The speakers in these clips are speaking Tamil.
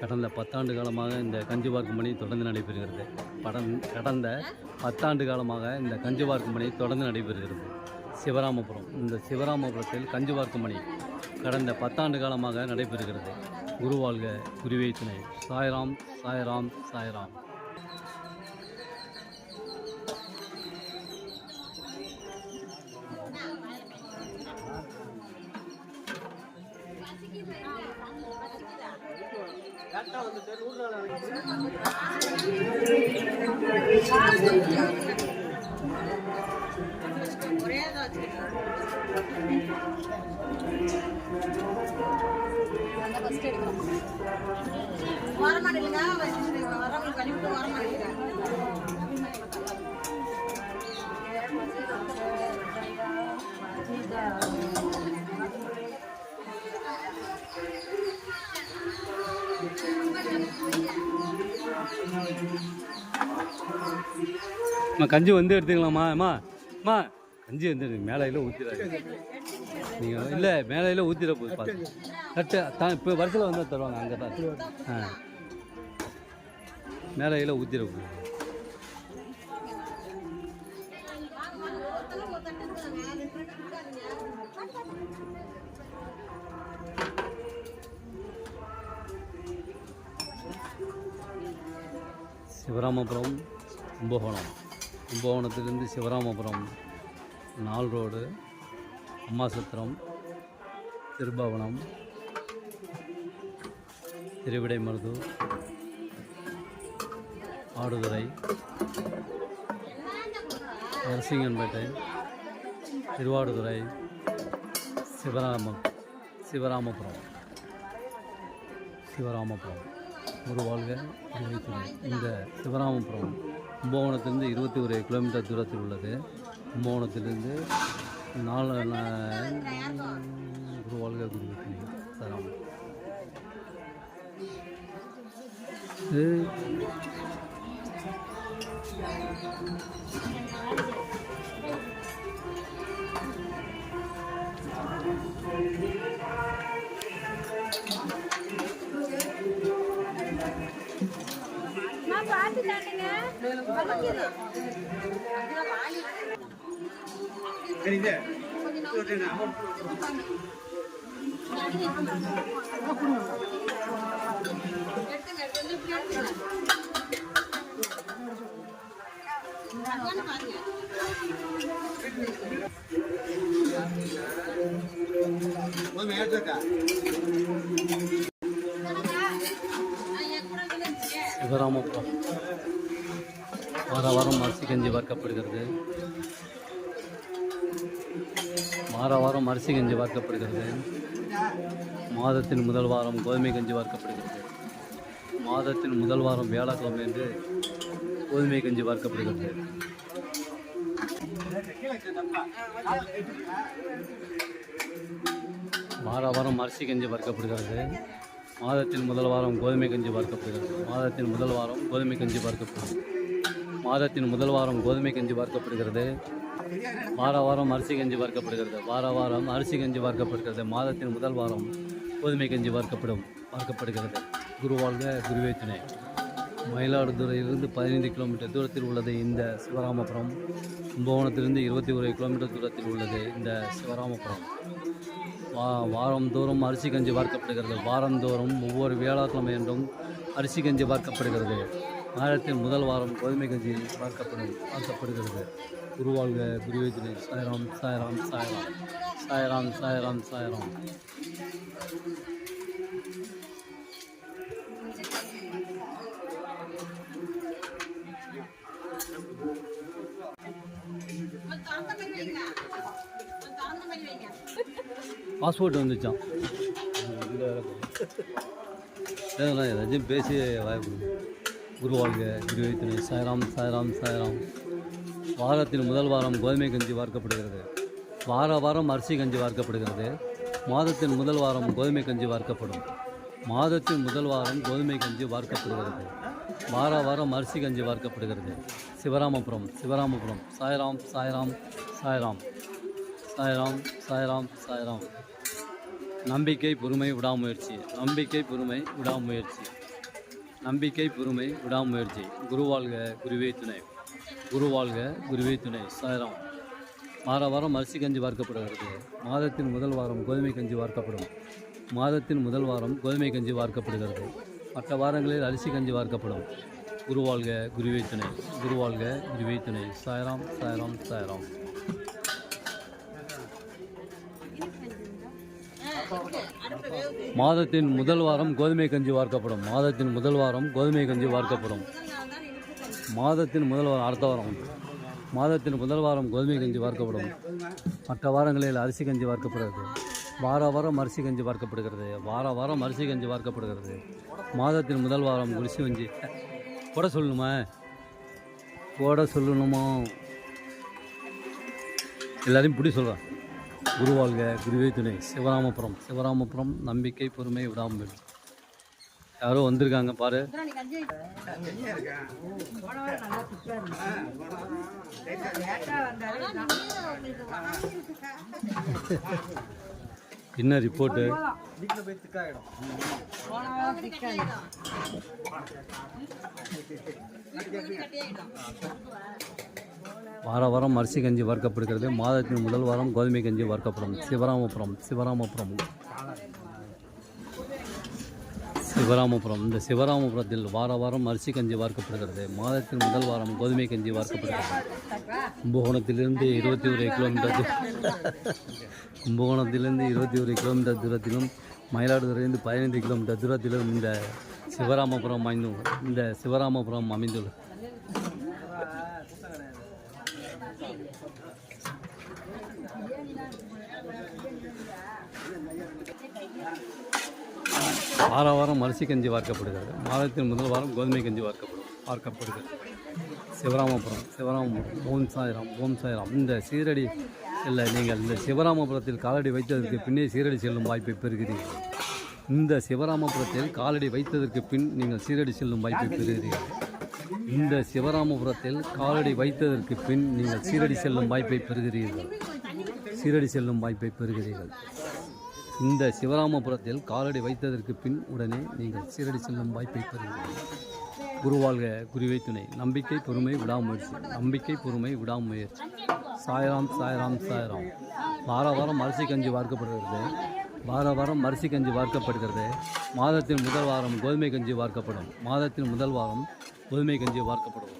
கடந்த பத்தாண்டு காலமாக இந்த கஞ்சி பார்க்கும் பணி தொடர்ந்து நடைபெறுகிறது. படம் கடந்த பத்தாண்டு காலமாக இந்த கஞ்சி பார்க்கும் பணி தொடர்ந்து நடைபெறுகிறது. சிவராமபுரம் இந்த சிவராமபுரத்தில் கஞ்சி பார்க்கும் பணி கடந்த பத்தாண்டு காலமாக நடைபெறுகிறது. குருவாழ்க குருவே துணை சாய்ராம் சாய்ராம் சாய்ராம். வரமாட்டேங்க வரவங்களுக்கு கழிவிட்டு வரமாட்டேங்க அம்மா கஞ்சி வந்து எடுத்துக்கலாமா? அம்மா அம்மா. கஞ்சி வந்து எனக்கு மேலையில் ஊற்றிடாது நீங்கள் இல்லை மேலையில் ஊற்றிட போகுது பார்த்து கரெக்டு தான் இப்போ வருஷத்தில் வந்து தருவாங்க அங்கே தான் ஆ. மேலையில் ஊற்றிட போகுது சிவராமபுரம் கும்பகோணம். கும்பகோணத்திலிருந்து சிவராமபுரம் நாள் ரோடு அம்மாசத்திரம் திருபவனம் திருவிடைமருதூர் ஆடுதுறை நரசிங்கன்பேட்டை திருவாடுதுறை சிவராம சிவராமபுரம். சிவராமபுரம். ஒரு வாழ்க இந்த சிவராமபுரம் கும்பகோணத்திலிருந்து இருபத்தி ஒரு கிலோமீட்டர் தூரத்தில் உள்ளது. கும்பகோணத்திலிருந்து நாலு ஒரு வாழ்க குரு துணை சிவராமம் இது Verão, meu வார வாரம் அரிசி கஞ்சி வார்க்கப்படுகிறது வார வாரம் அரிசி கஞ்சி வார்க்கப்படுகிறது மாதத்தின் முதல் வாரம் கோதுமை கஞ்சி வார்க்கப்படுகிறது மாதத்தின் முதல் வாரம் வியாழக்கிழமை என்று கோதுமை கஞ்சி வார்க்கப்படுகிறது வார வாரம் அரிசி கஞ்சி பார்க்கப்படுகிறது. மாதத்தின் முதல் வாரம் கோதுமை கஞ்சி பார்க்கப்படுகிறது. மாதத்தின் முதல் வாரம் கோதுமை கஞ்சி பார்க்கப்படுகிறது. மாதத்தின் முதல் வாரம் கோதுமை கஞ்சி பார்க்கப்படுகிறது. வார வாரம் அரிசி கஞ்சி பார்க்கப்படுகிறது. வார வாரம் அரிசி கஞ்சி பார்க்கப்படுகிறது. மாதத்தின் முதல் வாரம் கோதுமை கஞ்சி பார்க்கப்படும் பார்க்கப்படுகிறது. குருவாழ்க குருவே துணை. மயிலாடுதுறையிலிருந்து பதினைந்து கிலோமீட்டர் தூரத்தில் உள்ளது இந்த சிவராமபுரம். கும்பகோணத்திலிருந்து இருபத்தி ஒரு கிலோமீட்டர் தூரத்தில் உள்ளது இந்த சிவராமபுரம். வா வாரந்தோறும் அரிசி கஞ்சி பார்க்கப்படுகிறது. வாரந்தோறும் ஒவ்வொரு வியாழக்கிழமை என்றும் அரிசி கஞ்சி பார்க்கப்படுகிறது. வாரத்தின் முதல் வாரம் கோதுமை கஞ்சி பார்க்கப்படும் பார்க்கப்படுகிறது. குருவாழ்க குருவேஜினை. சாய்ராம் சாய்ராம் சாய்ராம். சாய்ராம் சாய்ராம் சாய்ராம். வைங்க பாஸ்போர்ட் வந்துச்சான் ஏதாச்சும் பேசி வாய்ப்பு குருவாழ்க குருவை துணை சாய்ராம் சாய்ராம் சாய்ராம். வாரத்தின் முதல் வாரம் கோதுமை கஞ்சி வார்க்கப்படுகிறது. வார வாரம் அரிசி கஞ்சி வார்க்கப்படுகிறது. மாதத்தின் முதல் வாரம் கோதுமை கஞ்சி வார்க்கப்படும். மாதத்தின் முதல் வாரம் கோதுமை கஞ்சி வார்க்கப்படுகிறது. வார வாரம் அரிசி கஞ்சி வார்க்கப்படுகிறது. சிவராமபுரம் சிவராமபுரம். சாய்ராம் சாய்ராம் சாய்ராம். சாய்ராம் சாய்ராம் சாய்ராம். நம்பிக்கை பொறுமை விடாமுயற்சி. நம்பிக்கை பொறுமை விடாமுயற்சி. நம்பிக்கை பொறுமை விடாமுயற்சி. குருவாழ்க குருவே துணை. குருவாழ்க குருவே துணை. சாயிரம். வார வாரம் அரிசி கஞ்சி வார்க்கப்படுகிறது. மாதத்தின் முதல் வாரம் கோதுமை கஞ்சி வார்க்கப்படும். மாதத்தின் முதல் வாரம் கோதுமை கஞ்சி வார்க்கப்படுகிறது. மற்ற வாரங்களில் அரிசி கஞ்சி வார்க்கப்படும். குருவாழ்க குருவே துணை. குருவாழ்க குருவே துணை. சாயராம் சாயராம் சாயராம். மாதத்தின் முதல் வாரம் கோதுமை கஞ்சி வார்க்கப்படும். மாதத்தின் முதல் வாரம் கோதுமை கஞ்சி வார்க்கப்படும். மாதத்தின் முதல் வாரம் அடுத்த வாரம் மாதத்தின் முதல் வாரம் கோதுமை கஞ்சி வார்க்கப்படும். மற்ற வாரங்களில் அரிசி கஞ்சி வார்க்கப்படுகிறது. வார வாரம் அரிசி கஞ்சி வார்க்கப்படுகிறது. வார வாரம் அரிசி கஞ்சி வார்க்கப்படுகிறது. மாதத்தின் முதல் வாரம் குடிசி கஞ்சி. போட சொல்லணுமா? போட சொல்லணுமா? எல்லாரையும் பிடி சொல்கிறேன் குருவாழ்க குருவே துணை. சிவராமபுரம். சிவராமபுரம் நம்பிக்கை பொறுமை விடாமல் யாரோ வந்திருக்காங்க பாரு. அப்புறம் என்ன ரிப்போர்ட்டு? வார வாரம் அரிசி கஞ்சி வறுக்கப்படுகிறது. மாதத்தின் முதல் வாரம் கோதுமை கஞ்சி வறுக்கப்படும். சிவராமபுரம் சிவராமபுரம். சிவராமபுரம். இந்த சிவராமபுரத்தில் வார வாரம் அரிசி கஞ்சி வார்க்கப்படுகிறது மாதத்தின் முதல் வாரம் கோதுமை கஞ்சி வார்க்கப்படுகிறது கும்பகோணத்திலிருந்து இருபத்தி ஒரு கிலோமீட்டர் கும்பகோணத்திலிருந்து இருபத்தி ஒரு கிலோமீட்டர் தூரத்திலும் மயிலாடுதுறையிலிருந்து பதினைந்து கிலோமீட்டர் தூரத்திலும் இந்த சிவராமபுரம் அமைந்து இந்த சிவராமபுரம் அமைந்துள்ளது. வார வாரம் அரிசி கஞ்சி வார்க்கப்படுகிறது. மாதத்தின் முதல் வாரம் கோதுமை கஞ்சி வார்க்கப்படும் வார்க்கப்படுகிறது. சிவராமபுரம் சிவராமபுரம் ஓம் சாய்ராம் ஓம் சாய்ராம். இந்த சீரடி இல்லை நீங்கள் இந்த சிவராமபுரத்தில் காலடி வைத்ததற்கு பின்னே சீரடி செல்லும் வாய்ப்பை பெறுகிறீர்கள். இந்த சிவராமபுரத்தில் காலடி வைத்ததற்கு பின் நீங்கள் சீரடி செல்லும் வாய்ப்பை பெறுகிறீர்கள். இந்த சிவராமபுரத்தில் காலடி வைத்ததற்கு பின் நீங்கள் சீரடி செல்லும் வாய்ப்பை பெறுகிறீர்கள். சீரடி செல்லும் வாய்ப்பை பெறுகிறீர்கள். இந்த சிவராமபுரத்தில் காலடி வைத்ததற்கு பின் உடனே நீங்கள் சீரடி செல்லும் வாய்ப்பை பெறுகிறீர்கள். குருவாழ்க குருவை துணை. நம்பிக்கை பொறுமை விடாமுயற்சி. நம்பிக்கை பொறுமை விடாமுயற்சி. சாய்ராம் சாய்ராம் சாய்ராம். வார வாரம் அரிசி கஞ்சி வார்க்கப்படுகிறது. வார வாரம் அரிசி கஞ்சி வார்க்கப்படுகிறது. மாதத்தின் முதல் வாரம் கோதுமை கஞ்சி வார்க்கப்படும். மாதத்தின் முதல் வாரம் கோதுமை கஞ்சி வார்க்கப்படும்.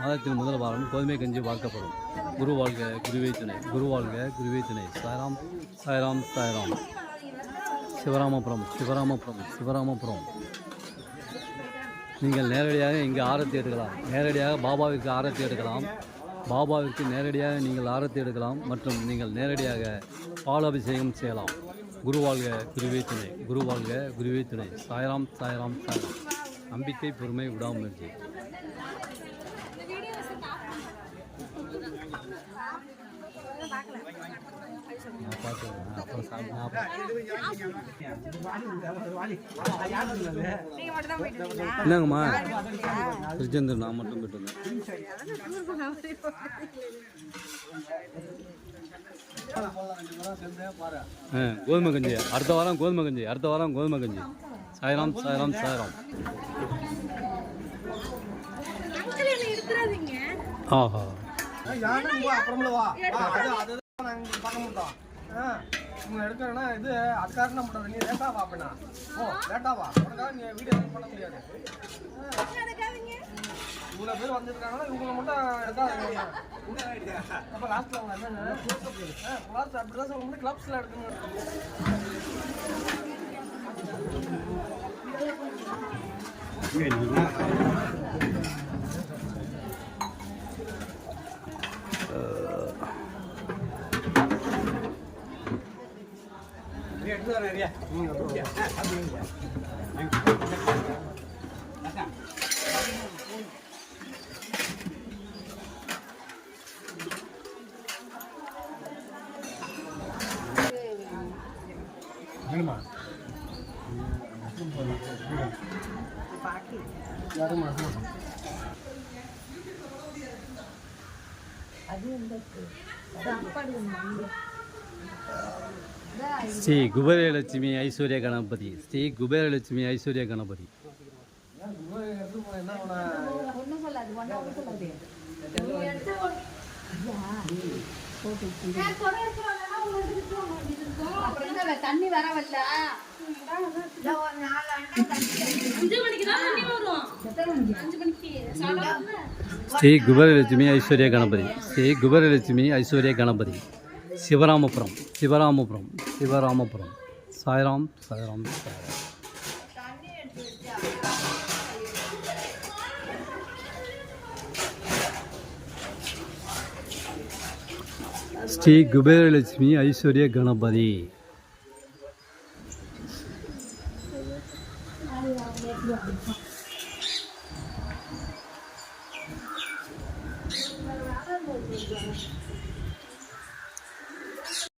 மாதத்தின் முதல் வாரம் கோதுமை கஞ்சி வார்க்கப்படும். குரு வாழ்க குருவே துணை. குருவாழ்க குருவே துணை. சாய்ராம் சாய்ராம் சாய்ராம். சிவராமபுரம் சிவராமபுரம் சிவராமபுரம். நீங்கள் நேரடியாக இங்கே ஆரத்தி எடுக்கலாம். நேரடியாக பாபாவிற்கு ஆரத்தி எடுக்கலாம். பாபாவிற்கு நேரடியாக நீங்கள் ஆரத்தி எடுக்கலாம் மற்றும் நீங்கள் நேரடியாக பாலாபிஷேகம் செய்யலாம். குருவாழ்க குருவே துணை. குருவாழ்க குருவே துணை. சாயராம் சாயராம் சாய்ராம். நம்பிக்கை பொறுமை விடாமுயற்சி நான் பார்த்துக்கிறேன் அப்புறம் சாப்பிட்டு நான் அப்புறம் என்னங்கம்மா? திருச்செந்தூர் நான் மட்டும் போயிட்டு வந்தேன் கோதுமை கஞ்சி. அடுத்த வாரம் கோதுமை கஞ்சி. அடுத்த வாரம் கோதுமை கஞ்சி. சாய்ராம் சாய்ராம் சாய்ராம். ஆஹா. யானை இங்க பார்க்க மாட்டோம் ஆ, இவங்க இது அதுக்காக என்ன பண்றது நீ லேட்டா வா அப்படின்னா ஓ லேட்டா வா உனக்காக நீ வீடியோ பண்ண முடியாது இவ்வளோ இவ்வளவு பேர் வந்திருக்காங்கன்னா இவங்களை மட்டும் எடுக்காது அப்ப லாஸ்ட்ல அவங்க என்னங்க லாஸ்ட் அப்படிதான் சொல்லுங்க கிளப்ஸ்ல எடுக்கணும் ஸ்ரீ குபேரலட்சுமி ஐஸ்வர்ய கணபதி ஸ்ரீ குபேரலட்சுமி ஐஸ்வர்ய கணபதி. தண்ணி வர வரல. அஞ்சு மணிக்கு தான் தண்ணி வரும். அஞ்சு ஸ்ரீ குபேரலட்சுமி ஐஸ்வர்ய கணபதி. ஸ்ரீ குபேரலட்சுமி ஐஸ்வர்ய கணபதி. சிவராமபுரம் சிவராமபுரம் சிவராமபுரம். சாய்ராம் சாய்ராம் சாய்ராம். ஸ்ரீ குபேரலட்சுமி ஐஸ்வர்ய கணபதி.